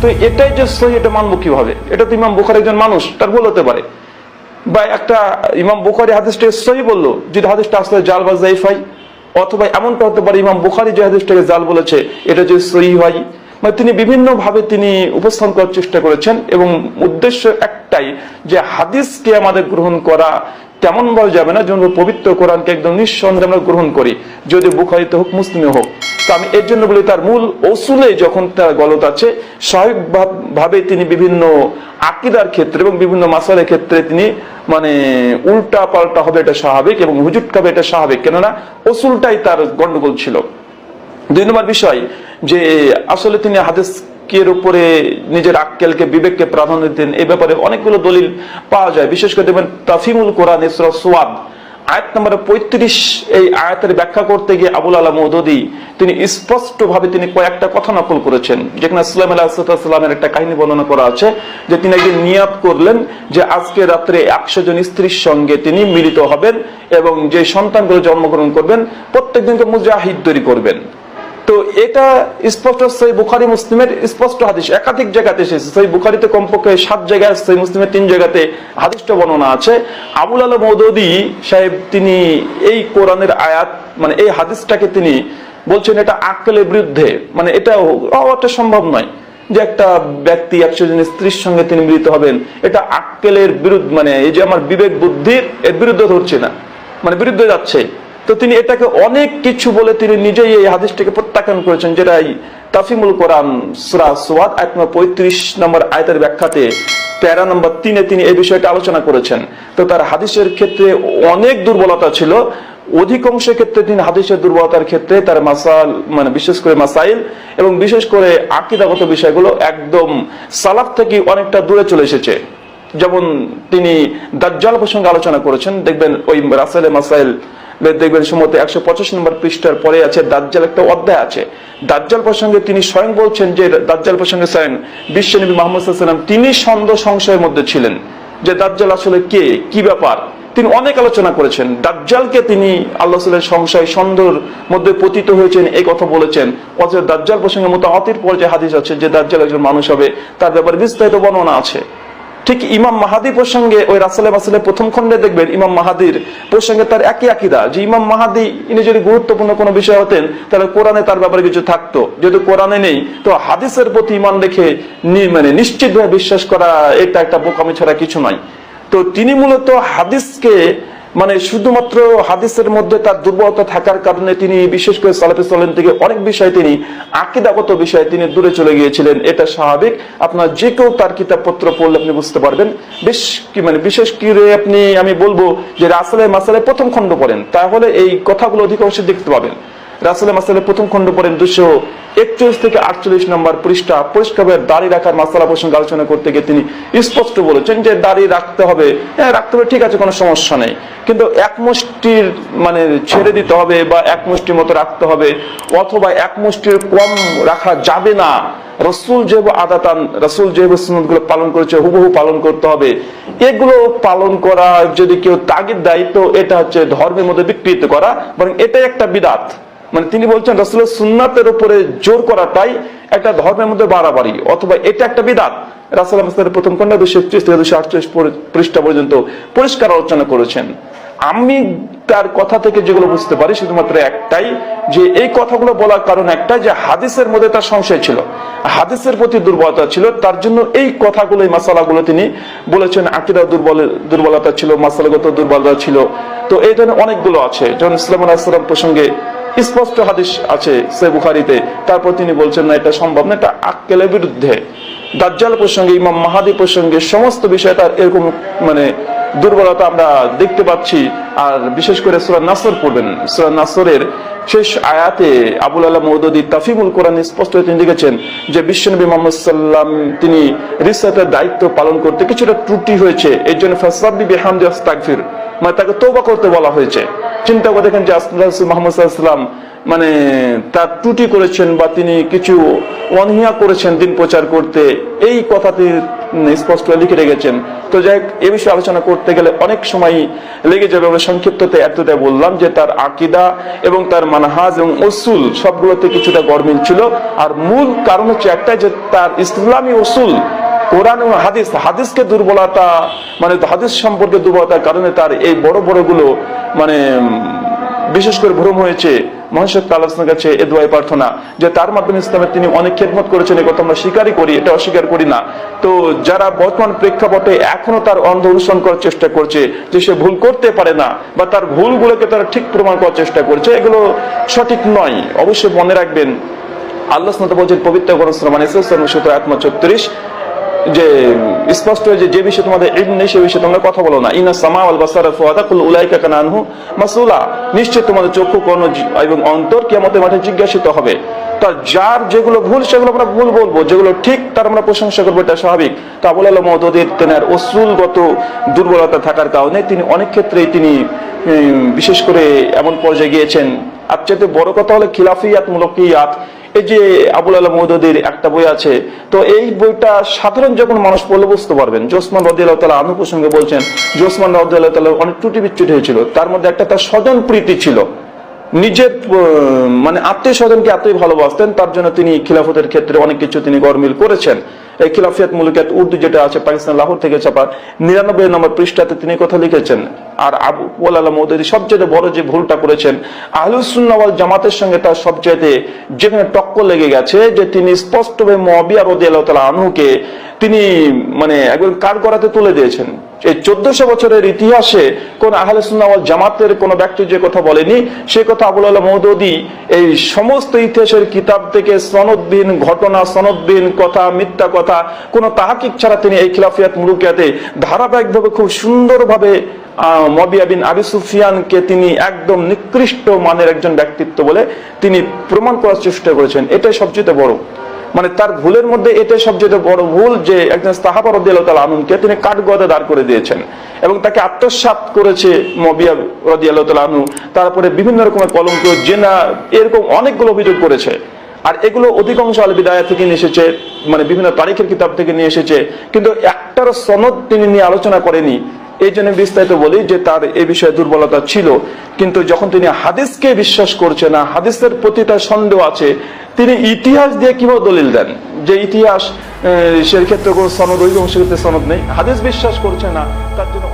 তো এটাই যে সহি, এটা মানবো কীভাবে? এটা তো ইমাম বুখারি একজন মানুষ, তার ভুল হতে পারে। বা একটা ইমাম বুখারি হাদিসটা সহি বলল, যদি হাদিসটা আসলে জাল বা জাইফ হয়, অথবা এমনটা হতে পারে, ইমাম বুখারি যে হাদিসটাকে জাল বলেছে, এটা যদি সহি হয় মানে তিনি বিভিন্ন ভাবে তিনি উপস্থান করার চেষ্টা করেছেন, এবং উদ্দেশ্য একটাই যে হাদিসকে আমাদের গ্রহণ করা তেমন বলা যাবে না, যেমন পবিত্র কোরআনকে একদম নিঃসন্দেহে আমরা গ্রহণ করি, যদি বুখারিতে হোক, মুসলিমে হোক। আমি এর জন্য বলি তার মূল ওসুলে যখন তার গলত আছে স্বাভাবিক ভাবে তিনি বিভিন্ন আকিদার ক্ষেত্রে এবং বিভিন্ন মাসালের ক্ষেত্রে তিনি মানে উল্টা পাল্টা হবে এটা স্বাভাবিক এবং হুজুট খাবে এটা স্বাভাবিক। কেননা ওসুলটাই তার গন্ডগোল ছিল। দুই নম্বর বিষয় যে আসলে তিনি হাদিস এর উপরে নিজের আক্কেলকে, বিবেককে প্রাধান্য দিতেন। এই ব্যাপারে অনেকগুলো দলিল পাওয়া যায়। বিশেষ করে দেখবেন তাফিমুল কোরআন, ইসরা, সোয়াদ আয়াত নম্বর পঁয়ত্রিশ এই আয়াতের ব্যাখ্যা করতে গিয়ে আবুল আলা মৌদি তিনি স্পষ্ট ভাবে তিনি কয়েকটা কথা নকল করেছেন। যেখানে ইসলাম সাল্লামের একটা কাহিনী বর্ণনা করা আছে যে তিনি একদিন নিয়াদ করলেন যে আজকে রাত্রে একশো জন স্ত্রীর সঙ্গে তিনি মিলিত হবেন এবং যে সন্তানগুলো জন্মগ্রহণ করবেন, প্রত্যেকদিনকে মুজাহিদ তৈরি করবেন। তো এটা স্পষ্ট সেই বুখারি, মুসলিমের স্পষ্ট হাদিস। একাধিক জায়গাতে এসেছে। সেই বুখারিতে কমপক্ষে সাত জায়গায়, সেই মুসলিমের তিন জায়গাতে হাদিসটা বর্ণনা আছে। আবুল আলম মৌদুদি সাহেব, তিনি এই কোরআনের আয়াত মানে এই হাদিসটাকে তিনি বলছেন এটা আক্কেলের বিরুদ্ধে। মানে এটা হওয়াটা সম্ভব নয় যে একটা ব্যক্তি একশো জন স্ত্রীর সঙ্গে তিনি মিলিত হবেন। এটা আক্কেলের বিরুদ্ধে মানে এই যে আমার বিবেক বুদ্ধির, এর বিরুদ্ধে ধরছে না। মানে বিরুদ্ধে যাচ্ছে। তো তিনি এটাকে অনেক কিছু বলে তিনি নিজেই এই হাদিসটাকে প্রত্যাখ্যান করেছেন, যেটা তাফিমুল কোরআন সুরা সোয়াদ, আয়াত নম্বর পঁয়ত্রিশ নম্বর আয়তের ব্যাখ্যাতে প্যারা নম্বর তিনে তিনি এই বিষয়টা আলোচনা করেছেন। তো তার হাদিসের ক্ষেত্রে অনেক দুর্বলতা ছিল। অধিকাংশ ক্ষেত্রে তিনি হাদিসের দুর্বলতার ক্ষেত্রে তার মাসাল মানে বিশেষ করে মাসাইল এবং বিশেষ করে আকিদাগত বিষয়গুলো একদম সালাফ থেকে অনেকটা দূরে চলে এসেছে। যেমন তিনি দাজ্জাল প্রসঙ্গে আলোচনা করেছেন, দেখবেন ওই রাসেল মাসাইল দেখবেন সম্ভবত একশো পঁচাশি নম্বর পৃষ্ঠার পরে আছে, দাজ্জাল একটা অধ্যায় আছে। দাজ্জাল প্রসঙ্গে তিনি স্বয়ং বলছেন যে, দাজ্জাল প্রসঙ্গে স্বয়ং বিশ্বনবী মোহাম্মদ সাল্লাম তিনি সন্দেহ সংশয়ের মধ্যে ছিলেন যে, দাজ্জাল আসলে কে? কি ব্যাপার? তিনি অনেক আলোচনা করেছেন। দাজ্জালকে তিনি আল্লাহ সংশয়, সন্দেহর মধ্যে পতিত হয়েছেন, এই কথা বলেছেন। অথচ দাজ্জাল প্রসঙ্গে মতো অতির পর্যায়ে হাদিস আছে যে, দাজ্জাল একজন মানুষ হবে, তার ব্যাপারে বিস্তারিত বর্ণনা আছে। ঠিক ইমাম মাহাদি প্রসঙ্গে ওই রাসেলে মাসেলে প্রথম খণ্ডে দেখবেন ইমাম মাহাদির প্রসঙ্গে তার একই আকিদা যে ইমাম মাহাদি, ইনি যদি গুরুত্বপূর্ণ কোনো বিষয় হতেন, তাহলে কোরআনে তার ব্যাপারে কিছু থাকতো। যেহেতু কোরআনে নেই, তো হাদিসের প্রতি ইমান রেখে মানে নিশ্চিতভাবে বিশ্বাস করা এটা একটা বোকামি ছাড়া কিছু নয় তো তিনি মূলত হাদিসকে মানে শুধুমাত্র হাদিসের মধ্যে তার দুর্বলতা থাকার কারণে তিনি বিশেষ করে সালাফি সাল্লাম থেকে অনেক বিষয় তিনি, আকিদাগত বিষয়ে তিনি দূরে চলে গিয়েছিলেন। এটা স্বাভাবিক। আপনার যে কেউ তার কিতাবপত্র পড়লে আপনি বুঝতে পারবেন। বেশ কি মানে বিশেষ করে আপনি, আমি বলব যে রাসালে মাসালে প্রথম খণ্ড পড়েন। তাহলে এই কথাগুলো অধিকাংশ দেখতে পাবেন। রাসেলে মাসালে প্রথম খণ্ড পড়েন দুশো একচল্লিশ থেকে আটচল্লিশ নম্বর পৃষ্ঠা। পরিষ্কারভাবে দাড়ি রাখার মাসালা প্রসঙ্গে আলোচনা করতে গিয়ে তিনি স্পষ্ট বলেছেন যে দাড়ি রাখতে হবে। হ্যাঁ রাখতে হবে, ঠিক আছে, কোনো সমস্যা নেই। কিন্তু এক মুষ্টির মানে ছেড়ে দিতে হবে বা এক মুষ্টির মতো রাখতে হবে অথবা এক মুষ্টির কম রাখা যাবে না। রসুল যেহেতু আদাতান, রসুল যেহেতু গুলো পালন করেছে, হুবহু পালন করতে হবে। এগুলো পালন করা যদি কেউ তাগিদ দেয়, তো এটা হচ্ছে ধর্মের মধ্যে বিকৃত করা, বরং এটাই একটা বিদাত। মানে তিনি বলছেন রসুলের সুন্নাতের উপরে জোর করাটাই একটা ধর্মের মধ্যে বাড়াবাড়ি, অথবা এটা একটা বিদাত। রাসুল প্রথম খন্ড দুশো একত্রিশ থেকে দুশো আটত্রিশ পৃষ্ঠা পর্যন্ত পরিষ্কার আলোচনা করেছেন। আমি তার কথা থেকে যেগুলো বুঝতে পারি শুধুমাত্র একটাই, যে এই কথাগুলো বলার কারণ একটাই যে হাদিসের মধ্যে তার সংশয় ছিল। হাদিসের প্রতি দুর্বলতা ছিল, তার জন্য এই কথাগুলো, এই মাসালাগুলো তিনি বলেছেন আকিরা দুর্বল, দুর্বলতা ছিল, মাসালাগত দুর্বলতা ছিল। তো এই ধরনের অনেকগুলো আছে। যেমন ইসলাম আলাহিসাম প্রসঙ্গে স্পষ্ট হাদিস আছে সে বুখারিতে। তারপর তিনি বলছেন, না, এটা সম্ভব না, এটা আক্কেলের বিরুদ্ধে। দাজ্জাল প্রসঙ্গে, ইমাম মাহাদি প্রসঙ্গে সমস্ত বিষয় তার এরকম মানে দুর্বলতা আমরা দেখতে পাচ্ছি। আর বিশেষ করে সুরা নাসর পড়বেন। সুরা নাসরের শেষ আয়াতে আবুল আল্লাহ মৌদুদি তাফিমুল কোরআন স্পষ্ট তিনি লিখেছেন যে, বিশ্বনবী মোহাম্মদ সাল্লাম তিনি রিসাতের দায়িত্ব পালন করতে কিছুটা ত্রুটি হয়েছে। এর জন্য ফাসাব্বি বেহামদি আস্তাগফির মানে তাকে তৌবা করতে বলা হয়েছে। চিন্তা করে দেখেন যে মোহাম্মদ মানে তার ত্রুটি করেছেন বা তিনি কিছু অনহিয়া করেছেন দিন প্রচার করতে এই কথাটি স্পষ্ট লিখে রেখেছেন। তো যাই হোক, এ বিষয়ে আলোচনা করতে গেলে অনেক সময় লেগে যাবে। আমরা সংক্ষিপ্ততে এতটাই বললাম যে তার আকিদা এবং তার মানহাজ এবং অসুল সবগুলোতে কিছুটা গরমিল ছিল। আর মূল কারণ হচ্ছে একটাই যে তার ইসলামী অসুল কোরআন এবং হাদিস, হাদিসকে দুর্বলতা মানে হাদিস সম্পর্কে দুর্বলতার কারণে তার এই বড় বড়গুলো মানে বিশেষ করে ভ্রম হয়েছে। মহাশক আল্লাহর কাছে এ দোয়াই প্রার্থনা যে তার মাধ্যমে ইসলামের তিনি অনেক খেদমত করেছেন কথা আমরা স্বীকারই করি, এটা অস্বীকার করি না। তো যারা বর্তমান প্রেক্ষাপটে এখনও তার অন্ধ অনুসরণ করার চেষ্টা করছে, যে সে ভুল করতে পারে না, বা তার ভুলগুলোকে তারা ঠিক প্রমাণ করার চেষ্টা করছে, এগুলো সঠিক নয়। অবশ্যই মনে রাখবেন, আল্লাহ বলছেন, পবিত্র গণশ্রম মানে আত্মা ছত্রিশ যে স্পষ্ট যে যে বিষয়ে তোমাদের ইলম নেই সে বিষয়ে তোমরা কথা বলো না। ইনা সামা আল বাসার ফুয়াদা, কুল উলাইকা কানানহু মাসুলা নিশ্চয় তোমাদের চক্ষু, কর্ণ এবং অন্তর কিয়ামতের মাঠে জিজ্ঞাসিত হবে। তা যার যেগুলো ভুল, সেগুলো আমরা ভুল বলব। যেগুলো ঠিক, তার আমরা প্রশংসা করব, এটা স্বাভাবিক। তা আবুল আলম মদদের তেনার অসুলগত দুর্বলতা থাকার কারণে তিনি অনেক ক্ষেত্রেই তিনি বিশেষ করে এমন পর্যায়ে গিয়েছেন। আর চাইতে বড় কথা হলো খিলাফিয়াত মূলকিয়াত এই যে আবুল আলম মৌদুদির একটা বই আছে, তো এই বইটা সাধারণ যখন মানুষ পড়লে বুঝতে পারবেন। জোসমান রদিয়াল তালা আনু প্রসঙ্গে বলছেন, জোসমান রদিয়াল তালা অনেক ত্রুটি বিচ্ছুটি হয়েছিল। তার মধ্যে একটা তার স্বজন প্রীতি ছিল। নিজের মানে আত্মীয় স্বজনকে এতই ভালোবাসতেন, তার জন্য তিনি খিলাফতের ক্ষেত্রে অনেক কিছু তিনি গরমিল করেছেন। খিলাফিয়াত মুলুকিয়াত উর্দু যেটা আছে, পাকিস্তান, লাহোর থেকে ছাপা নিরানব্বই নম্বর পৃষ্ঠাতে তিনি কথা লিখেছেন। আর আবু আল্লাহ মৌদুদি সবচেয়ে বড় যে ভুলটা করেছেন আহলুসুন্নাওয়াল জামাতের সঙ্গে তার সবচেয়ে যেখানে টক্কর লেগে গেছে, যে তিনি স্পষ্টভাবে মবিয়া রদি আল্লাহ তালা আনহুকে তিনি মানে একবার কার করাতে তুলে দিয়েছেন। এই চোদ্দশো বছরের ইতিহাসে কোন আহলে সুন্নাওয়াল জামাতের কোন ব্যক্তি যে কথা বলেনি, সে কথা আবুল আল্লাহ মৌদুদি এই সমস্ত ইতিহাসের কিতাব থেকে সনদবিন ঘটনা সনদবিন কথা, মিথ্যা কথা কোন তাহাকিক ছাড়া তিনি এই খিলাফিয়াত মুরুকিয়াতে ধারাবাহিকভাবে খুব সুন্দরভাবে মবিয়া বিন আবি সুফিয়ানকে তিনি একদম নিকৃষ্ট মানের একজন ব্যক্তিত্ব বলে তিনি প্রমাণ করার চেষ্টা করেছেন। এটাই সবচেয়ে বড়। মানে তার ভুলের মধ্যে এটাই সবচেয়ে বড় ভুল যে একজন সাহাবা রদিয়াল আনুনকে তিনি কাঠগদে দাঁড় করে দিয়েছেন এবং তাকে আত্মসাৎ করেছে মবিয়া রদিয়াল আনু তারপরে বিভিন্ন রকমের কলঙ্ক, জেনা, এরকম অনেকগুলো অভিযোগ করেছে। আর এগুলো অধিকাংশ আল বিদায়া থেকে নিয়ে এসেছে মানে বিভিন্ন তারিখের কিতাব থেকে নিয়ে এসেছে, কিন্তু একটার সনদ তিনি নিয়ে আলোচনা করেনি। এই জন্য বিস্তারিত বলি যে তার এ বিষয়ে দুর্বলতা ছিল। কিন্তু যখন তিনি হাদিসকে বিশ্বাস করছে না হাদিসের প্রতি তার সন্দেহ আছে, তিনি ইতিহাস দিয়ে কীভাবে দলিল দেন? যে ইতিহাস সে ক্ষেত্রে কোনো সনদ ওই সনদ নেই। হাদিস বিশ্বাস করছে না, তার জন্য